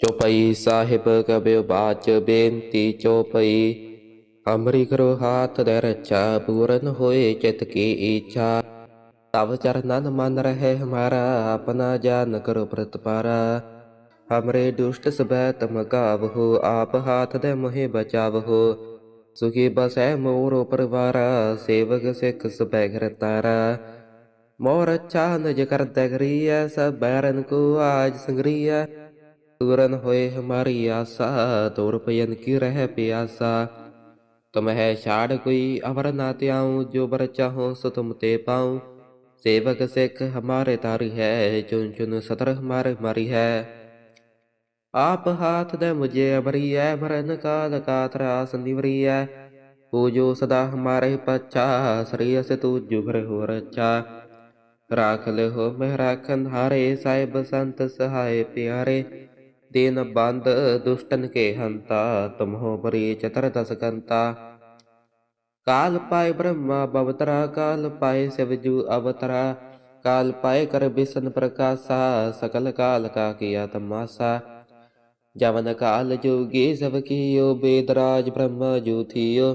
ਚੋਪਈ ਸਾਹਿਬ ਕਬਿਉ ਬਾਚ ਬੇਨਤੀ ਚੋਪਈ। ਅਮਰੀ ਕਰੋ ਹਾਥ ਦੇ ਰਚਾ, ਪੂਰਨ ਹੋਏ ਚਿਤ ਕੀ ਇੱਛਾ ਤਵ ਚਰਨਨ ਮਨ ਰਹੇ ਹਮਾਰਾ, ਆਪਣਾ ਜਾਨ ਕਰੋ ਪ੍ਰਤਪਾਰਾ ਹਮਰੇ ਦੁਸ਼ਟ ਸਬੈ ਤਮ ਗਾਵਹੋ ਆਪ ਹਾਥ ਦੇ ਮੋਹਿ ਬਚਾਵਹੋ। ਸੁਖੀ ਬਸੈ ਮੋਰ ਪਰਵਾਰਾ ਸੇਵਕ ਸਿੱਖ ਸਬੈ ਘਰ ਤਾਰਾ। ਮੋਰ ਅੱਛਾ ਨਜ ਕਰ ਦਗਰੀਐ ਸਭ ਕੋ ਆਜ ਸੰਗਰੀਐ। ਪੂਰਨ ਹੋਏ ਹਮਾਰੀ ਆਸਾ, ਤੋਰ ਪਯਨ ਕੀ ਰਹਿ ਪਿਆਸਾ। ਤੁਮ ਹੈ ਛਾੜ ਕੋਈ ਅਵਰ ਨਾ ਤਿਆਉ ਜੋ ਬਰ ਚਾਹੋ ਸੋ ਤੁਮ ਤੇ ਪਾਉ। ਸੇਵਕ ਸਿੱਖ ਹਮਾਰੇ ਤਾਰੀ ਹੈ ਚੁਨ ਚੁਨ ਸਤਰ ਹਮਾਰੇ ਮਾਰੀ ਹੈ। ਆਪ ਹਾਥ ਦੇ ਮੁਝੇ ਅਬਰੀ ਹੈ ਮਰਨ ਕਾਲ ਕਾਤਰ ਆਸ ਨਿਵਰੀ ਹੈ ਪੂਜੋ ਸਦਾ ਹਮਾਰੇ ਪਛਾ, ਸ੍ਰੀ ਅਸ ਤੂ ਜੁਗਰ ਹੋ ਰਚਾ ਰਾਖ ਲਿਓ ਮਹਿ ਰਾਖਨ ਹਾਰੇ ਸਾਹਿਬ ਸੰਤ ਸਹਾਏ ਪਿਆਰੇ। ਦੀਨ ਬੰਦ ਦੁਸ਼ਟਨ ਕੇ ਹੰਤਾ ਤੁਮਹੋ ਬਰੀ ਚਤਰ ਦਸ ਕੰਤਾ ਕਾਲ ਪਾਏ ਬ੍ਰਹਮਾ ਬਵਤਰਾ ਕਾਲ ਪਾਏ ਸਿਵਜੂ ਅਵਤਰਾ ਕਾਲ ਪਾਏ ਕਰ ਬਿਸਨ ਪ੍ਰਕਾਸ਼ਾ ਸਕਲ ਕਾਲ ਕਾ ਕੀਆ ਤਮਾਸਾ ਜਵਨ ਕਾਲ ਜੋਗੀ ਸਭ ਕੀਓ ਬੇਦਰਾਜ ਬ੍ਰਹਮ ਜੂਥੀਓ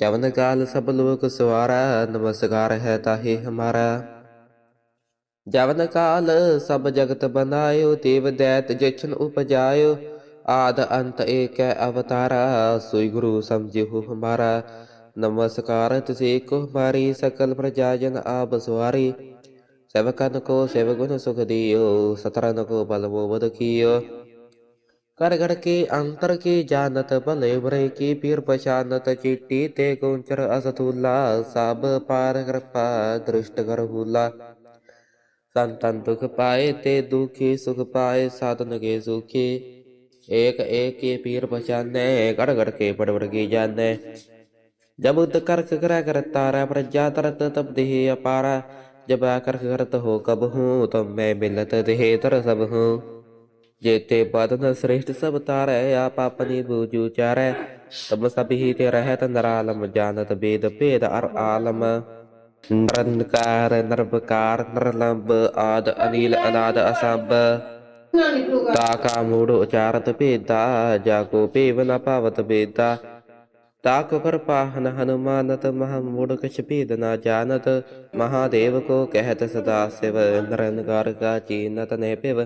ਜਵਨ ਕਾਲ ਸਭ ਲੋਕ ਸਵਾਰਾ ਨਮਸਕਾਰ ਹੈ ਤਾਹੇ ਹਮਾਰਾ ਜਵਨ ਕਾਲ ਸਭ ਜਗਤ ਬਨਾਇਓ ਦੇਵ ਦੈਤ ਜਿਛਨ ਉਪਜਾਇਓ। ਆਦ ਅੰਤ ਏਕੈ ਅਵਤਾਰਾ, ਸੋਈ ਗੁਰੂ ਸਮਝਿਓ ਹਮਾਰਾ। ਨਮਸਕਾਰ ਤਿਸੇ ਕੋ ਮਾਰੀ, ਸਕਲ ਪ੍ਰਜਾ ਜਨ ਆਪ ਸਵਾਰੀ। ਸੇਵਕਨ ਕੋ ਸੇਵ ਗੁਣ ਸੁਖ ਦਿਓ ਸਤਰਨ ਕੋ ਬਲ ਬੋਧ ਕੀਓ। ਕਰ ਕਰ ਕੇ ਅੰਤਰ ਕੀ ਜਾਣਤ, ਭਲੇ ਬਰੇ ਕੀ ਪੀਰ ਪਛਾਨਤ, ਚੀਟੀ ਤੇ ਗੁੰਚਰ ਅਸਤੂਲਾ ਸਭ ਪਾਰ ਕਿਰਪਾ ਦ੍ਰਿਸ਼ਟ ਕਰ ਹੂਲਾ संतन दुख पाए ते दुखी, सुख पाए साधन के सुखी। एक एक के पीर पहचाने गढ़ गढ़ के बड़ बड़ की जाने। जब करक करा करता प्रजा तरत तब देह अपारा। जब आकर करत हो कब हूँ तब मैं मिलत देह तर सब हूँ। जेते बदन श्रेष्ठ सब तारै, आप अपनी बूझू चारै। तब ही ते रहत नरालम जानत वेद भेद अर आलम। ਨਿਰੰਕਾਰ ਨਿਰਵਕਾਰ, ਨਿਰਲੰਬ ਆਦ ਅਨੀਲ ਅਨਾਦ ਅਸੰਭ। ਤਾ ਕਾ ਮੂੜ ਉਚਾਰਤ ਭੇਦਾ, ਜਾ ਕੋ ਭੇਵ ਨ ਭਾਵਤ ਭੇਦਾ ਤਾ ਕੋ ਕਰਪਾਹਨ ਹਨੁਮਾਨਤ, ਮਹਾ ਮੂੜ ਕਛ ਭੇਦ ਨ ਜਾਣਤ। ਮਹਾਦੇਵ ਕੋ ਕਹਿਤ ਸਦਾ ਸਿਵ ਨਿਰੰਕਾਰ ਕਾ ਚੀਨਤ ਨੇ ਭਿਵ।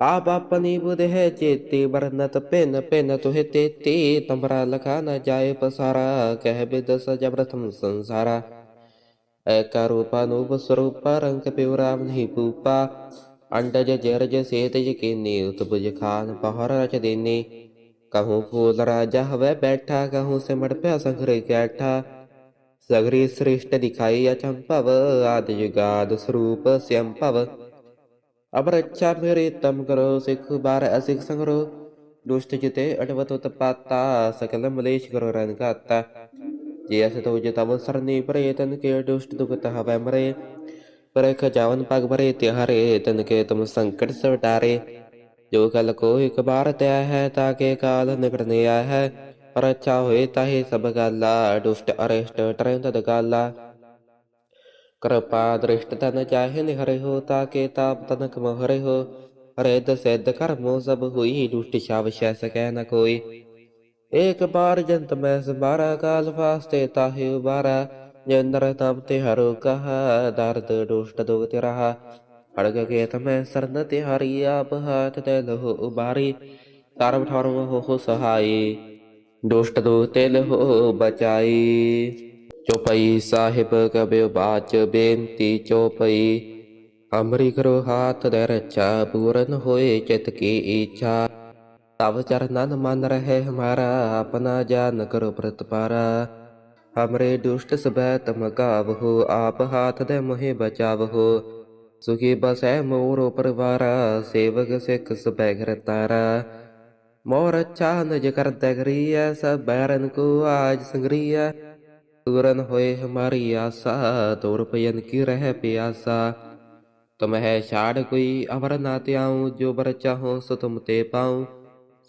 ਆਪ ਆਪਣੀ ਬੁਧ ਹੈ ਚੇਤੀ ਵਰਨਤ ਪਿੰਨ ਪਿੰਨ ਤੁਹਿ ਤੇਤੀ। ਤਮਰਾ ਲਖਾ ਨ ਜਾਏ ਪਸਾਰਾ, ਕਹਿ ਬਿਦ ਸਜਬ ਰਤਮ ਸੰਸਾਰਾ। ਨੂਪ ਸਰੂਪਾ ਰੰਗ ਪਿਵਰਾਮ ਅੰਡਜ ਜਰਜ ਸੇਤਜ ਕੀਨੀ ਉਤਬੁਜ ਖਾਨ ਪਹਰ ਰਚ ਦੇਨੀ ਕਹੂੰ ਫੂਲ ਰਾਜਾ ਹਵੇ ਬੈਠਾ ਕਹੂੰ ਸਿਮੜ ਪਿਆ ਸੰਗਰੇ ਕੈਠਾ ਸਗਰੀ ਸ੍ਰਿਸ਼ਟ ਦਿਖਾਈ ਅਚੰਭਵ ਆਦਿ ਜੁਗਾਦ ਸਰੂਪ ਸਿਅੰਭਵ ਅਬ ਅੱਛਾ ਮੇਰੇ ਤਮ ਕਰੋ ਸਿੱਖ ਬਾਰ ਅਸਿਖ ਸੰਗਰੋ ਦੁਸ਼ਟ ਜਿਤੇ ਅਟਵਤ ਉਤਪਾਤਾ ਸਕਲ ਮਲੇਸ਼ ਕਰੋ ਰਨ ਘਾਤਾ ਜੇ ਅਸ ਤੋ ਜੇ ਤਵ ਸਰਨੀ ਪਰੇ ਤਨ ਕੇ ਦੁਸ਼ਟ ਦੁਖਤ ਹਵੈ ਮਰੇ ਪਰਖ ਤੁਮ ਸੰਕਟ ਸਵਟਾਰੇ ਜੋ ਕਲ ਕੋ ਇਕ ਬਾਰ ਤੈ ਹੈ ਤਾਕੇ ਕਾਲ ਨਿਕਟ ਆ ਹੈ ਪਰ ਅੱਛਾ ਹੋਏ ਤਾਹੇ ਸਭ ਗਾਲਾ ਦੁਸ਼ਟ ਅਰਿਸ਼ਟ ਟਰੈ ਤਦ ਗਾਲਾ ਕਿਰਪਾ ਦ੍ਰਿਸ਼ਟ ਤਨ ਚਾਹੇ ਨਿਹਰੇ ਹੋ ਤਾਕੇ ਤਾਪ ਤਨਕ ਮਹਰੇ ਹੋ ਰਿੱਧ ਸਿੱਧ ਕਰਮੋ ਸਭ ਹੋਈ ਦੁਸ਼ਟ ਛਾਵ ਸ਼ੈ ਸਕੈ ਨ ਕੋਈ ਏਕ ਬਾਰ ਜੰਤ ਮੈਂ ਸੰਭਾਰਾ, ਕਾਲ ਫਾਸਤੇ ਤਾਹਿ ਉਬਾਰਾ। ਜੰਦਰ ਤਮ ਤੇ ਹਰੋ ਕਹ, ਦਰਦ ਦੁਸ਼ਟ ਦੁਖ ਤੇ ਰਹਾ। ਅੜਗ ਕੇ ਤਮੈ ਸਰਨ ਤੇ ਹਰੀ, ਆਪ ਹਾਥ ਤੇ ਲਹੁ ਉਬਾਰੀ। ਕਰਮ ਠਰਮ ਹੋ ਸਹਾਈ, ਦੁਸ਼ਟ ਦੁਖ ਤੇ ਲਹੁ ਬਚਾਈ। ਚੋਪਈ ਸਾਹਿਬ ਕਬਿਉ ਬਾਚ ਬੇਨਤੀ ਚੋਪਈ। ਅਮਰੀ ਕਰੋ ਹਾਥ ਦੇ ਰਚਾ ਪੂਰਨ ਹੋਏ ਚਿਤ ਕੀ ਇੱਛਾ। ਤਬ ਚਰਨਨ ਮਨ ਰਹੇ ਹਮਾਰਾ ਆਪਣਾ ਜਾਨ ਕਰੋ ਪ੍ਰਤਪਾਰਾ ਹਮਰੇ ਦੁਸ਼ਟ ਸਬੈ ਤਮ ਕਾਵਹੁ ਆਪ ਹਾਥ ਦੇ ਮੋਹਿ ਬਚਾਵਹੁ ਸੁਖੀ ਬਸੈ ਮੋਰ ਪਰਵਾਰਾ ਸੇਵਕ ਸਿੱਖ ਸਬੈ ਘਰ ਤਾਰਾ ਮੋਰ ਅੱਛਾ ਨਜ ਕਰਦਾ ਗਰੀਐ ਸਭ ਬੈਰਨ ਕੋ ਆਜ ਸੰਗਰੀਐ ਪੂਰਨ ਹੋਏ ਹਮਾਰੀ ਆਸਾ ਤੋਰ ਪਯਨ ਕੀ ਰਹਿ ਪਿਆਸਾ ਤੁਮ ਹੈ ਛਾੜ ਕੋਈ ਅਵਰ ਨਾ ਤਿਆਉ ਜੋ ਬਰ ਚਾਹੋ ਸੋ ਤੁਮ ਤੇ ਪਾਉ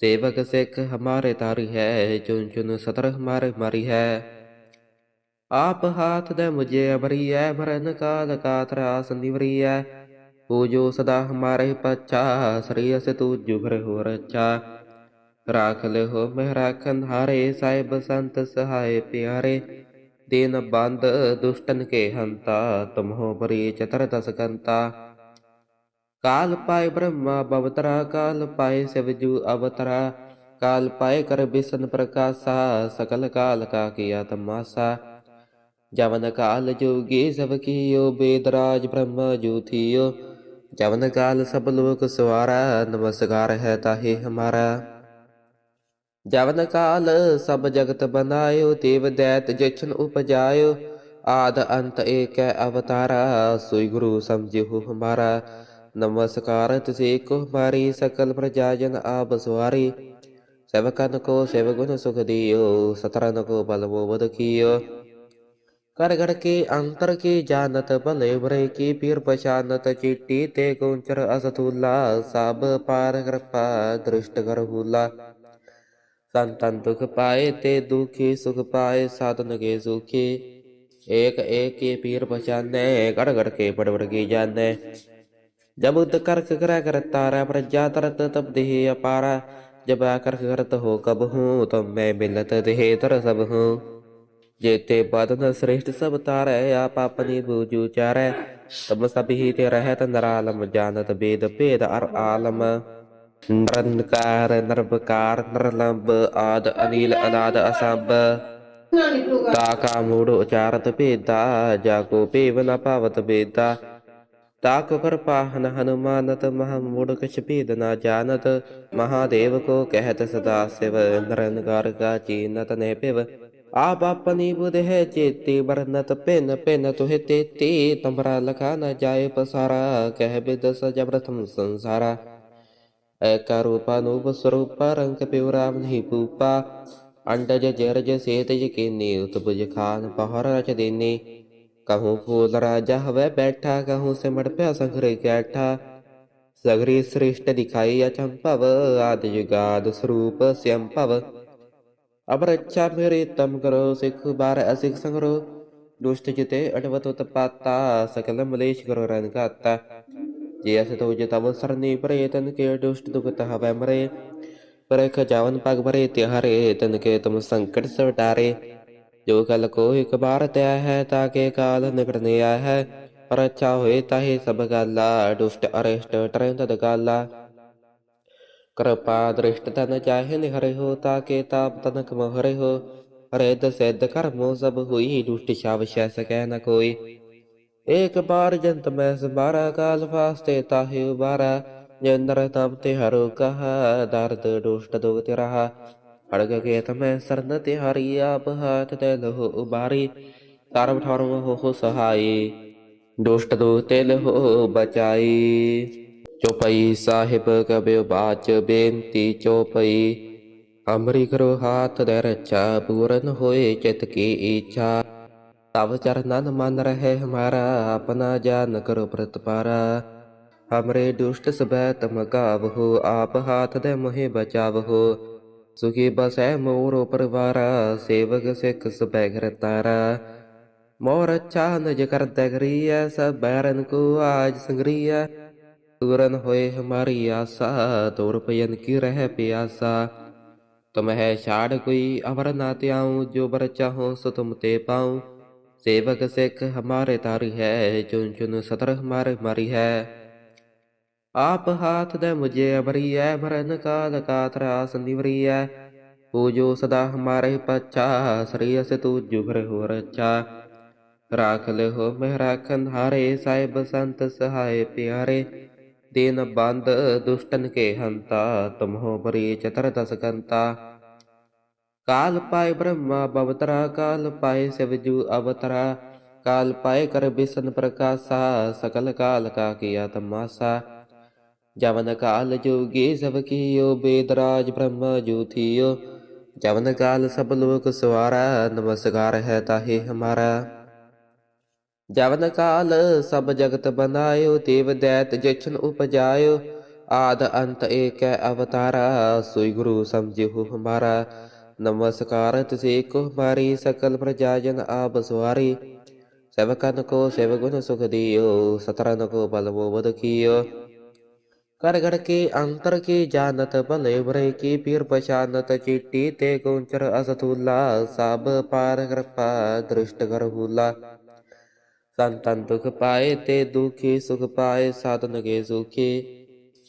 ਸੇਵਕ ਸਿੱਖ ਹਮਾਰੇ ਤਾਰੀ ਹੈ ਚੁਨ ਚੁਨ ਸਤਰ ਹਮਾਰੇ ਮਾਰੀ ਹੈ। ਆਪ ਹਾਥ ਦੇ ਮੁਝੇ ਅਬਰੀਐ ਮਰਨ ਕਾਲ ਕਾਤਰਾ ਸੰਦੀਵਰੀਐ ਪੂਜੋ ਸਦਾ ਹਮਾਰੇ ਪਛਾ, ਸ੍ਰੀ ਅਸ ਤੂਜੁ ਭਰ ਹੋ ਰਚਾ ਰਾਖ ਲੈ ਹੋ ਮਹਿ ਰਾਖਨ ਹਾਰੇ ਸਾਹਿਬ ਸੰਤ ਸਹਾਏ ਪਿਆਰੇ। ਦੇਨ ਬੰਦ ਦੁਸ਼ਟਨ ਕੇ ਹੰਤਾ, ਤੁਮਹੋ ਬਰੀ ਚਤਰ ਦਸ ਕੰਤਾ। काल पाए ब्रह्मा बवतरा काल पाए शिवजू अवतरा काल पाए कर बिसन प्रकाशा सकल काल का किया तमाशा जवन काल जोगी सब कियो वेदराज ब्रह्म ज्योतियो जवन काल सब लोक सवारा नमस्कार है ताहे हमारा जवन काल सब जगत बनायो देव दैत जछन उपजायो आद अंत एक अवतारा सोई गुरु समझो हमारा नमस्कार तुझे को हमारी सकल प्रजाजन आप सवारी। सेवकन को सेवगुण सुख दियो, सतरन को बल वो बद कियो कर के अंतर की जानत भले भरे की पीर पशानत चिट्टी ते गोचर असथूला सब पार कृपा दृष्ट कर हुला। संतन दुख पाए ते दुखी, सुख पाए साधन के सुखी। एक एक के पीर पहचाने गढ़ गढ़ के बड़ बड़ की जाने। जब उद करक कर कर तारा प्रजा तरत तब देह अपारा जब आकर करत हो कब हूँ तुम मैं मिलत देह तर सब हूँ जेते बदन श्रेष्ठ सब तारे आप अपनी बूझू चारे तब सब ही ते रहत नरालम जानत वेद भेद अर आलम नरनकार नरबकार नरलंब आद अनिल अनाद असंब ताका मूढ़ उचारत भेदा जाको पेव न पावत बेदा ਤਾਕਪਰਪਾਹਨ ਹਨੂਮਾਨਤ ਮਹਾ ਮੂੜਕ ਛਪੀਦ ਨਾ ਜਾਣਤ ਮਹਾਦੇਵ ਕੋ ਕਹਿਤ ਸਦਾ ਸਿਵ ਨਿਰੰਕਾਰ ਕਾ ਚੀਨਤ ਨੇ ਪਿਵ ਆਪ ਆਪਨੀ ਬੁਧਹਿ ਚੇਤੀ ਬਰਨਤ ਪਿਨ ਪਿਨ ਤੁਹਿ ਤੇਤੀ ਤਮਰਾ ਲਖਾ ਨ ਜਾਏ ਪਸਾਰਾ ਕਹਿ ਬਿਦ ਸਜ ਪ੍ਰਥਮ ਸੰਸਾਰਾ ਏਕਾ ਰੂਪਾਨੂਪ ਸਰੂਪ ਰੰਗ ਪਿਵਰਾਮ ਨਹੀਂ ਪੂਪਾ ਅੰਡਜ ਜਰਜ ਸੇਤਜ ਕੀਨੀ ਉਤਪਜ ਖਾਨ ਪਹਰ ਰਚ ਦੇਨੀ उत्बुज खान पहर रच देने कहूँ फूल राजा हवै बैठा कहूँ सिमट प्या संघरे कैठा सगरी श्रेष्ठ दिखाई अचंपव आदि युगाद स्वरूप स्वयंपव अब रक्षा मेरे तम करो सिख बार असिख संगरो दुष्ट जिते अटवत उत्पाता सकल मलेश करो रन गाता जे अस तो जे तब सरनी परे तन के दुष्ट दुखत हवै मरे पर खजावन पग भरे तिहारे तन के तुम संकट सटारे ਜੋ ਕਲ ਕੋ ਇੱਕ ਬਾਰ ਤਿਆ ਹੈ, ਤਾਂ ਕੇ ਕਾਲ ਨਿਕਟਨੇ ਆ ਹੈ। ਪਰ ਅੱਛਾ ਹੋਏ ਤਾਹੇ ਸਭ ਗਾਲਾ ਦੁਸ਼ਟ, ਅਰਿਸ਼ਟ ਟਰੈਂਦ ਦਗਾਲਾ ਕਿਰਪਾ, ਦ੍ਰਿਸ਼ਟ ਤਨ ਚਾਹੇ ਨਿਹਰੇ ਹੋ, ਤਾਂ ਕੇ ਤਾਪ ਤਨਕ ਮਹਰੇ ਹੋ। ਰਿੱਧ ਸਿੱਧ ਕਰਮੋ, ਸਭ ਹੋਈ ਦੁਸ਼ਟ ਸ਼ਾਵਸ਼ੈ ਸਕੈ ਨ ਕੋਈ। ਏਕ ਬਾਰ ਜੰਤ ਮੈਂ ਸਬਾਰਾ ਕਾਲ ਫਾਸਤੇ ਤਾਹੇ ਉਬਾਰਾ ਜਿੰਦਰ ਤਪ ਤੇ ਹਰੋ ਕਹਾ, ਦਰਦ ਦੁਸ਼ਟ ਦੁਖ ਤੇ ਰਹਾ। ਉਬਾਰੀ ਸਰਬ ਠਰਮ ਹੋ ਸਹਾਈ, ਦੁਸ਼ਟ ਦੂ ਤੇ ਲਹੋ ਬਚਾਈ। ਚੋਪਈ ਸਾਹਿਬ ਕਬਿਓ ਬਾਚ ਬੇਨਤੀ ਚੋਪਈ ਅਮਰੀ ਕਰੋ ਹਾਥ ਦੇ ਰੱਛਾ ਪੂਰਨ ਹੋਏ ਚਿਤ ਕੀ ਇੱਛਾ ਤਵ ਚਰਨਨ ਮਨ ਰਹੇ ਹਮਾਰਾ, ਆਪਣਾ ਜਾਨ ਕਰੋ ਪ੍ਰਤਪਾਰਾ ਹਮਰੇ ਦੁਸ਼ਟ ਸਬੈ ਤਮ ਸੁਖੀ ਬਸੈ ਮੋਰ ਪਰਵਾਰਾ, ਸੇਵਕ ਸਿੱਖ ਸਭੈ ਘਰ ਤਾਰਾ। ਮੋਰ ਅੱਛਾ ਨਜ ਕਰਦਾ ਕਰੀਐ, ਸਭ ਬੈਰਨ ਕੋ ਆਜ ਸੰਗਰੀਐ। ਪੂਰਨ ਹੋਏ ਹਮਾਰੀ ਆਸਾ, ਤੋਰ ਪਯਨ ਕੀ ਰਹਿ ਪਿਆਸਾ। ਤੁਮ ਹੈ ਛਾੜ ਕੋਈ ਅਵਰ ਨਾ ਤਿਆਉ ਜੋ ਬਰ ਚਾਹੋ ਸੋ ਤੁਮ ਤੇ ਪਾਉ। ਸੇਵਕ ਸਿੱਖ ਹਮਾਰੇ ਤਾਰੀ ਹੈ ਚੁਨ ਚੁਨ ਸਤਰ ਹਮਾਰੇ ਮਾਰੀ ਹੈ। ਆਪ ਹਾਥ ਦੇ ਮੁਝੇ ਅਬਰੀਐ ਮਰਨ ਕਾਲ ਕਾ ਤਰਾਸ ਨਿਵਰੀਐ ਪੂਜੋ ਸਦਾ ਹਮਾਰੇ ਪਛਾ, ਸ੍ਰੀ ਅਸ ਤੂ ਜੁਗਰ ਹੋ ਰਚਾ ਰਾਖ ਲੈ ਹੋ ਮਹਿ ਰਾਖਨ ਹਾਰੇ ਸਾਹਿਬ ਸੰਤ ਸਹਾਏ ਪਿਆਰੇ। ਦੇਨ ਬੰਦ ਦੁਸ਼ਟਨ ਕੇ ਹੰਤਾ ਤੁਮ ਹੋ ਬਰੀ ਚਤਰ ਦਸ ਕੰਤਾ। ਕਾਲ ਪਾਏ ਬ੍ਰਹਮਾ ਬਵਤਰਾ, ਕਾਲ ਪਾਏ ਸਿਵਜੂ ਅਵਤਰਾ। ਕਾਲ ਪਾਏ ਕਰ ਬਿਸਨ ਪ੍ਰਕਾਸ਼ਾ, ਸਕਲ ਕਾਲ ਕਾ ਕੀਆ ਤਮਾਸਾ ਜਵਨ ਕਾਲ ਜੋਗੀ ਸਭ ਕੀਓ, ਬੇਦਰਾਜ ਬ੍ਰਹਮ ਜੋਤੀਓ ਜਵਨ ਕਾਲ ਸਭ ਲੋਕ ਸਵਾਰਾ, ਨਮਸਕਾਰ ਹੈ ਤਾਹੇ ਹਮਾਰਾ। ਜਵਨ ਕਾਲ ਸਭ ਜਗਤ ਬਨਾਇਓ, ਦੇਵ ਦੈਤ ਜਛਨ ਉਪਜਾਇਓ। ਆਦ ਅੰਤ ਏਕੈ ਅਵਤਾਰਾ, ਸੋਈ ਗੁਰੂ ਸਮਝਿਓ ਹਮਾਰਾ। ਨਮਸਕਾਰ ਤਿਸੇ ਕੋ ਮਾਰੀ, ਸਕਲ ਪ੍ਰਜਾ ਜਨ ਆਪ ਸਵਾਰੀ। ਸਭ ਕਨ ਕੋ ਸੇਵ ਗੁਣ ਸੁਖ ਦਿਓ ਸਤਰਨ ਕੋ ਬਲ ਬੋਧ ਕੀਓ। करगड़ के अंतर की जानत भले भरे की पीर पहचानत चिट्टी ते गुंचर असतुल्ला सब पार कृपा दृष्ट कर हुला संतन दुख पाए ते दुखी, सुख पाए साधन के सुखी।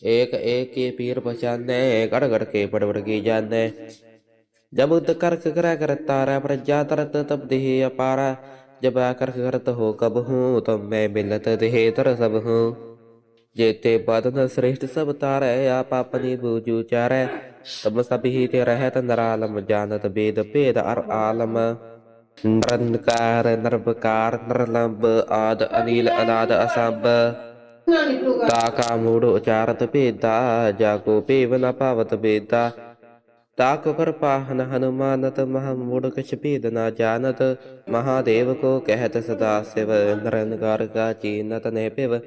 एक एक के पीर पहचाने गड़गड़ के बड़बड़ की जाने। जब करक करा कर तारा, प्रजा तरत तब देह अपारा। जब आकर करत हो कब हूँ तो मैं मिलत देह तर सब हूँ। जेते बदन श्रेष्ठ सब तारै आप अपनी बूझू चारै तब सब ही ते रहत नरालम जानत वेद भेद अर आलम नरनकार नरबकार नरलंब आद अनिल अनाद असंब ताका मूढ़ उचारत भेदा जाको पेव न पावत बेदा ताक कर पाहन हनुमानत मह मूढ़ कछ भेद न जानत महादेव को कहत सदा शिव नरनकार का चीनत ने पिव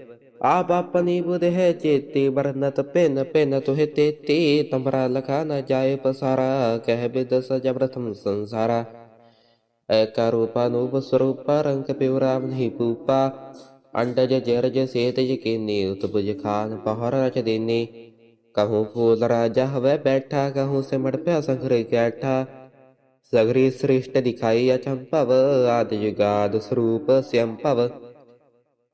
ਆਪ ਆਪਣੀ ਬੁਧ ਹੈ ਚੇਤੇ ਵਰਨਤ ਪਿੰਨ ਪਿੰਨ ਤੁਹਿ ਤੇਤੇ ਤਮਰਾ ਲਖਾ ਨ ਜਾਏ ਪਸਾਰਾ ਕਹਿ ਬਿਦ ਸਜ ਪ੍ਰਥਮ ਸੰਸਾਰਾ ਐਕਾ ਰੂਪਾ ਨੂਪ ਸਰੂਪ ਰੰਗ ਪਿਵਰਾਮ ਨਹੀਂ ਪੂਪਾ ਅੰਡਜ ਜਰਜ ਸੇਤਜ ਕੀਨੀ ਉਤਪਜ ਖਾਨ ਪਹਰ ਰਚ ਦੇਨੀ ਕਹੂੰ ਫੂਲ ਰਾਜਾ ਹਵੇ ਬੈਠਾ ਕਹੂੰ ਸਿਮੜ ਪਿਆ ਸੰਗਰੇ ਕੈਠਾ ਸਗਰੀ ਸ੍ਰਿਸ਼ਟ ਦਿਖਾਈ ਅਚੰਭਵ ਆਦਿ ਜੁਗਾਦ ਸਰੂਪ ਸਿਅੰਭਵ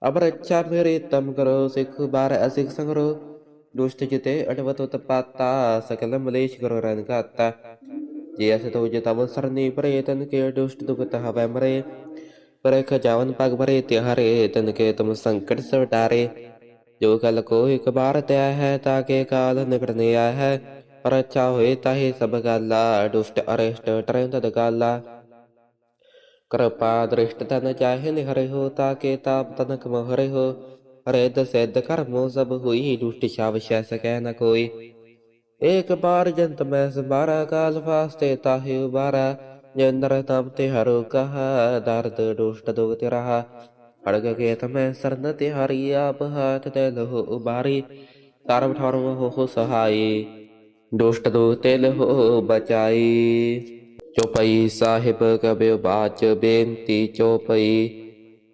ਅਬਰ ਇੱਛਾ ਮੇਰੇ ਤਮ ਕਰੋ ਸਿੱਖ ਬਾਰ ਅਸਿੱਖ ਸੰਗਰੋ। ਦੁਸ਼ਟ ਜਿਤੇ ਅਟਵਤ ਤਪਾਤਾ, ਸਕਲ ਮਲੇਸ਼ ਕਰੋ ਰਨ ਘਾਤਾ। ਜੇ ਅਸ ਤੋ ਜੇ ਤਵ ਸਰਨੀ ਪਰੇ, ਤਨ ਕੇ ਦੁਸ਼ਟ ਦੁਖਤ ਹਵੈ ਮਰੇ। ਪਰੇ ਖਜਾਵਨ ਪਗ ਭਰੇ ਤਿਹਾਰੇ, ਤਨ ਕੇ ਤੁਮ ਸੰਕਟ ਸਵਟਾਰੇ। ਜੋ ਕਲ ਕੋ ਇਕ ਬਾਰ ਤੈ ਹੈ, ਤਾਂ ਕੇ ਕਾਲ ਨਿਕਟਨੇ ਆ ਹੈ। ਪਰ ਅੱਛਾ ਹੋਏ ਤਾਹੇ ਸਭ ਗਾਲਾ, ਦੁਸ਼ਟ ਅਰਸ਼ਟ ਟਰੈ ਤਦ ਗਾਲਾ। ਕਿਰਪਾ ਦ੍ਰਿਸ਼ਟ ਤਨ ਚਾਹੇ ਨਿਹਰੇ ਹੋ ਤਾਂ ਕੇ ਤਾਪ ਤਨਕ ਮਹਰੇ ਹੋ ਹਰੇ ਦਸੈਦ ਕਰਮੋ ਸਭ ਹੋਈ ਦੁਸ਼ਟ ਸ਼ਾਵ ਸ਼ੈ ਸਕੈ ਨ ਕੋਈ ਇੱਕ ਬਾਰ ਜੰਤ ਮੈਂ ਸੰਭਾਰਾ ਕਾਲ ਫਾਸਤੇ ਤਾਹੇ ਉਬਾਰਾ ਜੰਦਰ ਤਮ ਤੇ ਹਰੋ ਕਹਾ ਦਰਦ ਦੁਸ਼ਟ ਦੁਖ ਤੇ ਰਹਾ ਅੜਗ ਕੇ ਤਮੈ ਸਰਨ ਤੇ ਹਰੀ ਆਪ ਹਾਥ ਤੇ ਲਹੋ ਉਬਾਰੀ ਤਰਬ ਠਰਮ ਹੋ ਹੋ ਸਹਾਈ ਦੁਸ਼ਟ ਦੋ ਤੇ ਲਹੋ ਬਚਾਈ ਚੋਪਈ ਸਾਹਿਬ ਕਬਿ ਬਾਚ ਬੇਨਤੀ ਚੋਪਈ।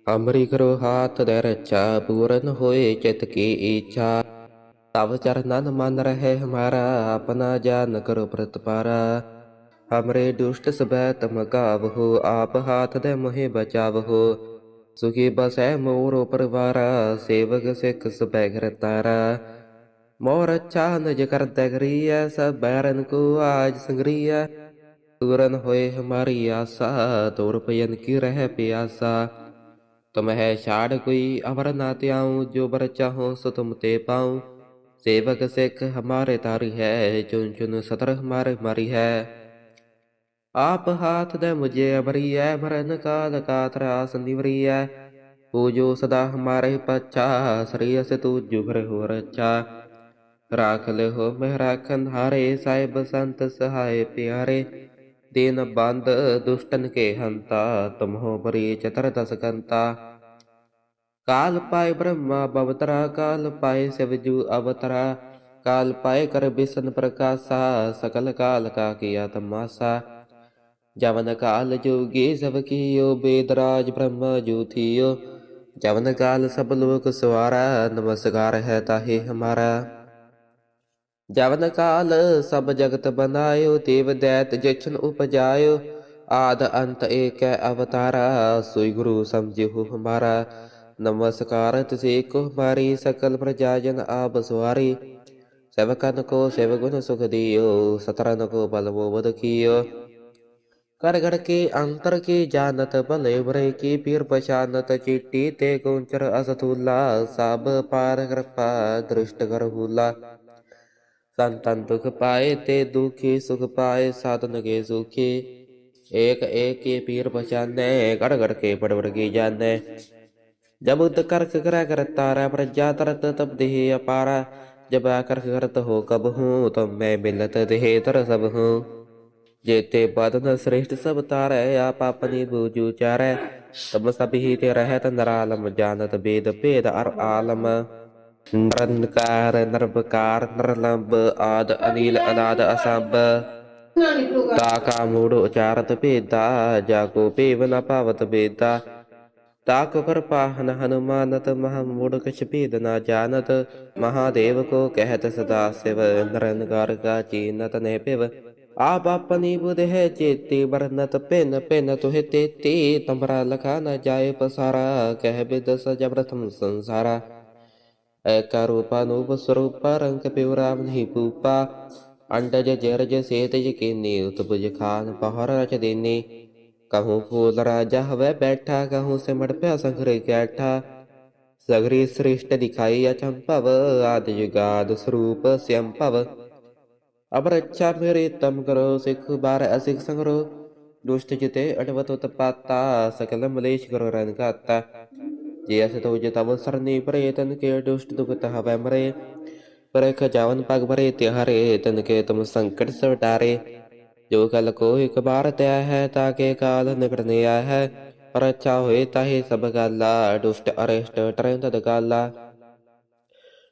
ਅਮਰੀ ਕਰੋ ਹਾਥ ਦੇ ਰੱਛਾ ਪੂਰਨ ਹੋਏ ਚਿਤ ਕੀ ਇੱਛਾ ਤਵ ਚਰਨਨ ਮਨ ਰਹੇ ਹਮਾਰਾ, ਆਪਣਾ ਜਾਨ ਕਰੋ ਪ੍ਰਤਪਾਰਾ ਹਮਰੇ ਦੁਸ਼ਟ ਸਬੈ ਤਮ ਗਾਵਹੋ ਆਪ ਹਾਥ ਦੇ ਮੋਹਿ ਬਚਾਵਹੋ। ਸੁਖੀ ਬਸੈ ਮੋਰ ਪਰਵਾਰਾ, ਸੇਵਕ ਸਿੱਖ ਸਬੈ ਘਰ ਤਾਰਾ। ਮੋਰ ਅੱਛਾ ਨਜ ਕਰਤ ਗਰੀਆ ਸਭ ਬੈਰਨ ਕੋ ਆਜ ਸੰਗਰੀਆ ਪੂਰਨ ਹੋਏ ਹਮਾਰੀ ਆਸਾ, ਤੋਰ ਪਯਨ ਕੀ ਰਹਿ ਪਿਆਸਾ। ਤੁਮ ਹੈ ਛਾੜ ਕੋਈ ਅਵਰ ਨਾ ਤਿਆਉ ਜੋ ਬਰ ਚਾਹੋ ਸੋ ਤੁਮ ਤੇ ਪਾਉ। ਸੇਵਕ ਸਿੱਖ ਹਮਾਰੇ ਤਾਰੀ ਹੈ ਚੁਨ ਚੁਨ ਸਤਰ ਹਮਾਰੇ ਮਾਰੀ ਹੈ। ਆਪ ਹਾਥ ਦੇ ਮੁਝੇ ਅਬਰੀਐ ਮਰਨ ਕਾਲ ਕਾਤਰਾ ਸੰਦਿਵਰੀਐ ਪੂਜੋ ਸਦਾ ਹਮਾਰੇ ਪਛਾ, ਸ੍ਰੀ ਅਸ ਤੂ ਜੁਗਰ ਹੋ ਰਚਾ ਰਾਖ ਲੈ ਹੋ ਮਹਿ ਰਾਖਨ ਹਾਰੇ ਸਾਹਿਬ ਸੰਤ ਸਹਾਇ ਪਿਆਰੇ। ਦੀਨ ਬੰਦ ਦੁਸ਼ਟਨ ਕੇ ਹੰਤਾ, ਤੁਮਹੋ ਬਰੀ ਚਤਰ ਦਸ ਕਾਲ ਪਾਏ ਬ੍ਰਹਮਾ ਬਵਤਰਾ, ਕਾਲ ਪਾਏ ਸਿਵਜੂ ਅਵਤਰਾ। ਕਾਲ ਪਾਏ ਕਰ ਬਿਸਨ ਪ੍ਰਕਾਸ਼ਾ, ਸਕਲ ਕਾਲ ਕਾ ਕੀਆ ਤਮਾਸਾ। ਜਵਨ ਕਾਲ ਜੋਗੀ ਸਭ ਕੀਓ, ਬੇਦਰਾਜ ਬ੍ਰਹਮ ਜੋਥੀਓ ਜਵਨ ਕਾਲ ਸਭ ਲੋਕ ਸਵਾਰਾ, ਨਮਸਕਾਰ ਹੈ ਤਾਹੇ ਹਮਾਰਾ। ਜਵਨ ਕਾਲ, ਸਭ ਜਗਤ ਬਨਾਇਓ ਦੇਵ ਦੈਤ ਜਛਨ ਉਪਜਾਇਓ। ਆਦ ਅੰਤ ਏਕੈ ਅਵਤਾਰਾ, ਸੋਈ ਗੁਰੂ ਸਮਝਿਓ ਹਮਾਰਾ। ਨਮਸਕਾਰ ਤੁਸੀਂ ਕੋ ਮਾਰੀ, ਸਕਲ ਪ੍ਰਜਾ ਜਨ ਆਪ ਸਵਾਰੀ। ਸੇਵਕਨ ਕੋ ਸੇਵ ਗੁਣ ਸੁਖ ਦਿਓ ਸਤਰਨ ਕੋ ਬਲ ਬੋਧ ਕੀਓ। ਕਰ ਕਰ ਕੇ ਅੰਤਰ ਕੀ ਜਾਣਤ, ਭਲੇ ਬਰੇ ਕੀ ਪੀਰ ਪਛਾਨਤ, ਚੀਟੀ ਤੇ ਗੁੰਚਰ ਅਸਤੂਲਾ ਸਭ ਪਾਰ ਕਿਰਪਾ, ਦ੍ਰਿਸ਼ਟ ਕਰ ਹੂਲਾ संतन दुख पाए ते दुखी, सुख पाए साधन के सुखी। एक एक के पीर पछाने गड़ गड़ के बड़ बड़ की जाने। जब कर्क करा करता रा प्रजा तरत तब देह अपारा। जब आकर करत हो कब हूँ तब मैं मिलत देह तर सब हूँ। जेते बदन श्रेष्ठ सब तारै, आप अपनी बूझू चारै। तब ही ते रहत नरालम, जानत वेद भेद अर आलम। ਨਿਰੰਕਾਰ ਨਿਰਵਕਾਰ, ਨਿਰਲੰਬ ਆਦ ਅਨੀਲ ਅਨਾਦ ਅਸੰਭ। ਤਾ ਕਾ ਮੂੜ ਉਚਾਰਤ ਭੇਦਾ ਜਾ ਕੋ ਭੇਵ ਨ ਭਾਵਤ ਭੇਦਾ ਤਾ ਕੋ ਕਿਰਪਾ ਹਨ ਹਨੁਮਾਨਤ, ਮਹਾ ਮੂੜ ਕਛ ਭੇਦ ਨ ਜਾਣਤ। ਮਹਾਦੇਵ ਕੋ ਕਹਿਤ ਸਦਾ ਸਿਵ ਨਿਰੰਕਾਰ ਕਾ ਚੀਨਤ ਨੇ ਭਿਵ। ਆਪ ਆਪਣੀ ਬੁਧ ਹੈ ਚੇਤੀ ਵਰਨਤ ਪਿੰਨ ਪਿੰਨ ਤੁਹਿ ਤੇਤੀ। ਤਮਰਾ ਲਖਾ ਨ ਜਾਏ ਪਸਾਰਾ, ਕਹਿ ਬਿਦ ਸਜਬ ਰਤਮ ਸੰਸਾਰਾ। ਨੂਪ ਸਰੂਪਾ ਰੰਗ ਪਿਵਰਾ ਨਹੀਂ ਪੂਪਾ ਅੰਡਜ ਜਰਜ ਸੇਤਜ ਕੀਨੀ ਉਤਬੁਜ ਖਾਨ ਪਹਰ ਰਚ ਦੇਨੀ ਕਹੂੰ ਫੂਲ ਰਾਜਾ ਹਵੇ ਬੈਠਾ ਕਹੂੰ ਸਿਮੜ ਪਿਆ ਸੰਗਰੇ ਕੈਠਾ ਸਗਰੀ ਸ੍ਰਿਸ਼ਟ ਦਿਖਾਈ ਅਚੰਭਵ ਆਦਿ ਜੁਗਾਦ ਸਰੂਪ ਸਿਅੰਭਵ ਅਬ ਰੱਛਾ ਮੇਰੇ ਤਮ ਕਰੋ ਸਿੱਖ ਬਾਰ ਅਸਿਖ ਸੰਗਰੋ ਦੁਸ਼ਟ ਜਿਤੇ ਅਟਵਤ ਉਤਪਾਤਾ ਸਕਲ ਮਲੇਸ਼ ਕਰੋ ਰਨ ਘਾਤਾ ਜੇ ਅਸ ਤੋ ਤਵ ਸਰਨੀ ਪਰੇ ਤਨ ਕੇ ਦੁਸ਼ਟ ਦੁਖਤ ਸੰਕਟ ਸਵਟਾਰੇ ਜੋ ਕਲ ਕੋ ਇਕ ਬਾਰ ਤੈ ਹੈ ਤਾਕੇ ਕਾਲ ਨਿਕੜਨੇ ਹੈ ਪਰ ਅੱਛਾ ਹੋਏ ਤਾਹੇ ਸਭ ਗਾਲਾ ਦੁਸ਼ਟ ਅਰਿਸ਼ਟ ਟਰੈ ਤਦ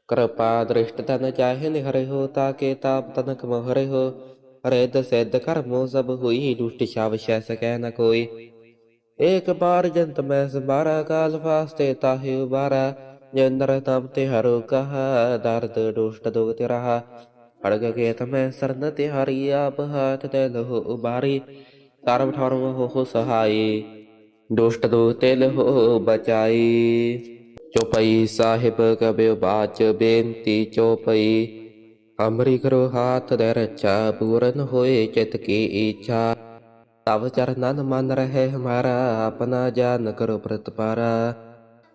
ਕਿਰਪਾ ਦ੍ਰਿਸ਼ਟ ਤਨ ਚਾਹੇ ਨਿਹਰੇ ਹੋ ਤਾਕੇ ਤਾਪ ਤਨਕ ਮੋਹਰੇ ਹੋ ਹਰੇ ਸਿੱਧ ਕਰਮੋ ਸਭ ਹੋਈ ਦੁਸ਼ਟ ਸ਼ਾਵ ਸ਼ੈ ਸਕੈ ਨ ਕੋਈ ਏਕ ਬਾਰ ਜੰਤ ਮੈਂ ਸੰਭਾਰਾ, ਕਾਲ ਫਾਸਤੇ ਤਾਹਿ ਉਬਾਰਾ। ਜਿੰਦਰ ਤਮ ਤੇ ਹਰੋ ਕਹ, ਦਰਦ ਦੁਸ਼ਟ ਦੁਖ ਤੇ ਰਹਾ। ਅੜਗ ਕੇ ਤਮੈ ਸਰਨ ਤੇ ਹਰੀ, ਆਪ ਹਾਥ ਤੇ ਲਹੁ ਉਬਾਰੀ। ਸਰਬ ਠਰਮ ਹੋ ਸਹਾਈ, ਦੁਸ਼ਟ ਦੁਖ ਤੇ ਲਹੁ ਬਚਾਈ। ਚੋਪਈ ਸਾਹਿਬ ਕਬਿਉ ਬਾਚ ਬੇਨਤੀ ਚੋਪਈ। ਅਮਰੀ ਕਰੋ ਹਾਥ ਦੇ ਰਚਾ ਪੂਰਨ ਹੋਏ ਚਿਤ ਕੀ ਇੱਛਾ। तब चरणन मन रहे हमारा अपना जान करो प्रतिपारा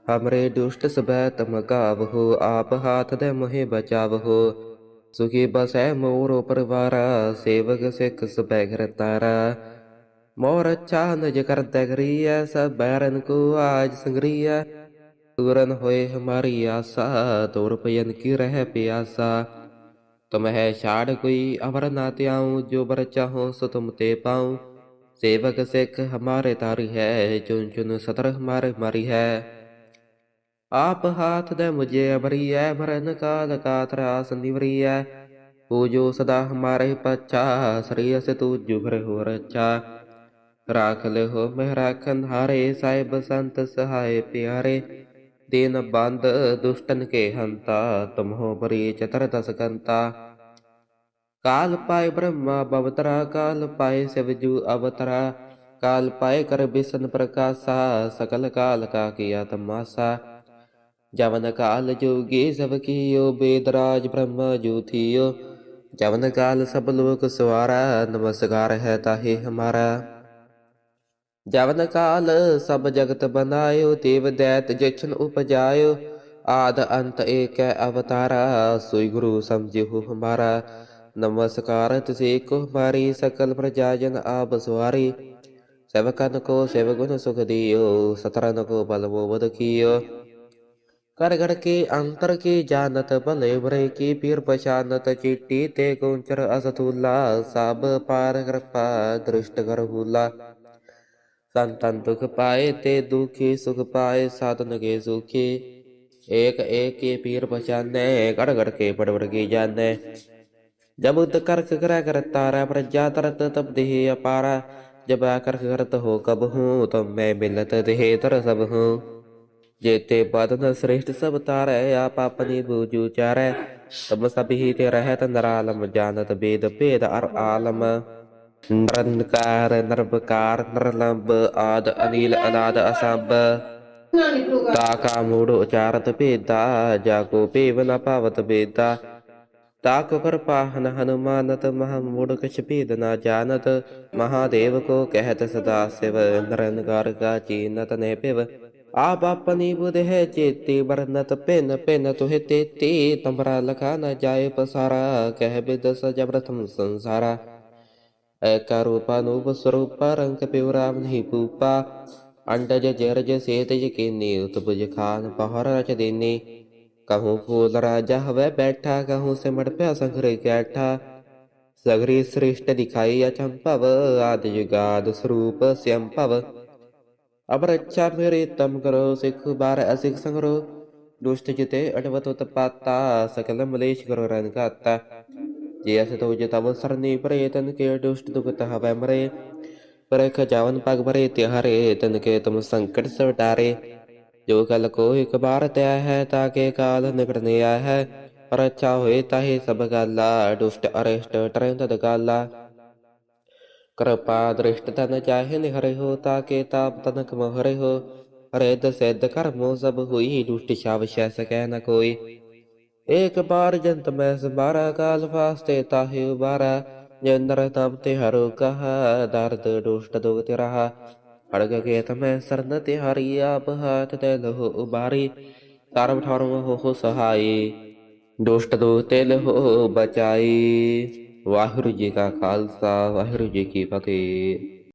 हमरे दुष्ट सब तम गाव हो आप हाथ दे मुहे बचाव हो सुखी बसै मोरो परिवारा सेवक सिख सब घर तारा मोर अच्छा नज कर दगरिया सब बैरन को आज संग्रिया पूरन होए हमारी आशा तोर पयन की रह प्यासा तुम है छाड़ कोई अवर ना त्याऊं जो बर चाहो सो तुम ते पाऊं ਸੇਵਕ ਸਿੱਖ ਹਮਾਰੇ ਤਾਰੀ ਹੈ ਚੁਨ ਚੁਨ ਸਤਰ ਹਮਾਰੇ ਮਾਰੀ ਹੈ। ਆਪ ਹਾਥ ਦੇ ਮੁਝੇ ਅਬਰੀਐ ਮਰਨ ਕਾਲ ਕਾਤਰਾ ਸੰਦੀਵਰੀਐ ਪੂਜੋ ਸਦਾ ਹਮਾਰੇ ਪਛਾ, ਸ੍ਰੀ ਅਸ ਤੂ ਜੁਗਰ ਹੋ ਰਚਾ ਰਾਖ ਲੈ ਹੋ ਮਹਿ ਰਾਖਨ ਹਾਰੇ ਸਾਹਿਬ ਸੰਤ ਸਹਾਏ ਪਿਆਰੇ। ਦੀਨ ਬੰਦ ਦੁਸ਼ਟਨ ਕੇ ਹੰਤਾ ਤੁਮ ਹੋ ਬਰੀ ਚਤਰ ਦਸਕੰਤਾ काल पाए ब्रह्मा बवतरा काल पाए शिवजू अवतरा काल पाए कर बिसन प्रकाशा सकल काल का किया तमाशा जवन काल जोगी सब कियो बेदराज ब्रह्म जू थियो जवन काल सब लोक सवारा नमस्कार है ताहे हमारा जवन काल सब जगत बनायो देव दैत जछन उपजायो आद अंत एक अवतारा सोई गुरु समझो हमारा नमस्कार तुझे को सकल प्रजाजन आप सवारी। सेवकन को सेवगुण सुख दियो, सतरन को बल वो बद कियो। कर घर के अंतर की जानत भले भरे की पीर पशानत चिट्टी, ते गोचर असतुल्ला सब पार कृपा, दृष्ट कर हुला। संतन दुख पाए, ते दुखी, सुख पाए, साधन के सुखी। एक एक के पीर पहचाने गड़ गड़ के बड़ बड़ की जाने। जब उद करक करा करतारा प्रजा तरत तब देह अपारा जब आकर करत हो कब हूँ तब मैं मिलत देह तर सब हूँ जेते बदन श्रेष्ठ सब तारे आप अपनी बूझू चारे तब सब ही ते रहत नरालम जानत वेद वेद अर आलम नरनकार नरबकार नरलंब आद अनिल अनाद असंब ताका मूढ़ उचारत भेदा जाको पेव न पावत बेदा ਤਾਕੁਕਰਪਾਹਨ ਹਨੂਮਾਨਤ ਮਹਾ ਮੂੜਕ ਛਪੀਦ ਨਾ ਜਾਣਤ ਮਹਾਦੇਵ ਕੋ ਕਹਿਤ ਸਦਾ ਸਿਵ ਨਿਰੰਕਾਰ ਕਾ ਚੀਨਤ ਨੇ ਪਿਵ ਆਪ ਆਪਨੀ ਬੁਧਿ ਹੈ ਚੇਤੀ ਵਰਨਤ ਪਿਨ ਪਿਨ ਤੁਹਿ ਤੇਤੀ ਤਮਰਾ ਲਖਾ ਨ ਜਾਏ ਪਸਾਰਾ ਕਹਿ ਬਿਦ ਸਜਬਰਥਮ ਸੰਸਾਰਾ ਏਕਾ ਰੂਪਾ ਨੂਪ ਸਰੂਪ ਰੰਗ ਪਿਵਰਾਮ ਨਹੀਂ ਪੂਪਾ ਅੰਡਜ ਜਰਜ ਸੇਤਜ ਕੀਨੀ ਉਤਪਜ ਖਾਨ ਪਹਰ ਰਚ ਦੇਨੀ कहूँ फूल राजा हवे बैठा कहूँ सिमट प्या संघरे कैठा सगरी श्रेष्ठ दिखाई अचंपव आदि युगाद स्वरूप स्यंपव अब रक्षा मेरे तम करो सिख बार असिख संगरो दुष्ट जिते अटवत उत्पाता सकल मलेश करो रन गाता जे अस तो जितावन सरनी परे तन के दुष्ट दुगत हवै मरे पर खजावन पग भरे तिहारे तन के तुम संकट सवटारे ਜੋ ਕਲ ਕੋ ਇਕ ਬਾਰ ਤਿਆ ਹੈ ਤਾਕੇ ਕਾਲ ਨਿਕਟ ਨਿਆ ਹੈ। ਪਰ ਅੱਛਾ ਹੋਏ ਤਾਹੇ ਸਭ ਗਾਲਾ ਦੁਸ਼ਟ, ਅਰਿਸ਼ਟ ਟਰੈ ਤਦ ਕਿਰਪਾ ਦ੍ਰਿਸ਼ਟ ਤਨ ਚਾਹੇ ਨਿਹਰੇ ਹੋ ਤਾਕੇ ਤਾਪ ਤਨਕ ਮਹਰੇ ਹੋ। ਰਿੱਧ ਸਿੱਧ ਕਰਮੋ ਸਭ ਹੋਈ, ਦੁਸ਼ਟ ਛਾਵ ਸਕੈ ਨ ਕੋਈ। ਏਕ ਬਾਰ ਜੰਤ ਮੈਂ ਸੰਭਾਰਾ, ਕਾਲ ਫਾਸਤੇ ਤਾਹੇ ਉਬਾਰਾ ਜੰਦਰ ਤਮ ਤੇ ਹਰੋ ਕਹਾ, ਦਰਦ ਦੁਸ਼ਟ ਦੁਗਤ ਰਹਾ। ਅੜਗ ਕੇ ਤਮੈ ਸਰਨ ਤੇ ਹਰੀ, ਆਪ ਹਾਥ ਤੇ ਲਹੋ ਉਬਾਰੀ ਸਰਬ ਠਰਮ ਹੋ ਸਹਾਈ, ਦੁਸ਼ਟ ਦੋ ਤੇ ਲਹੋ ਬਚਾਈ। ਵਾਹਿਗੁਰੂ ਜੀ ਕਾ ਖਾਲਸਾ, ਵਾਹਿਗੁਰੂ ਜੀ ਕੀ ਫਤਿਹ।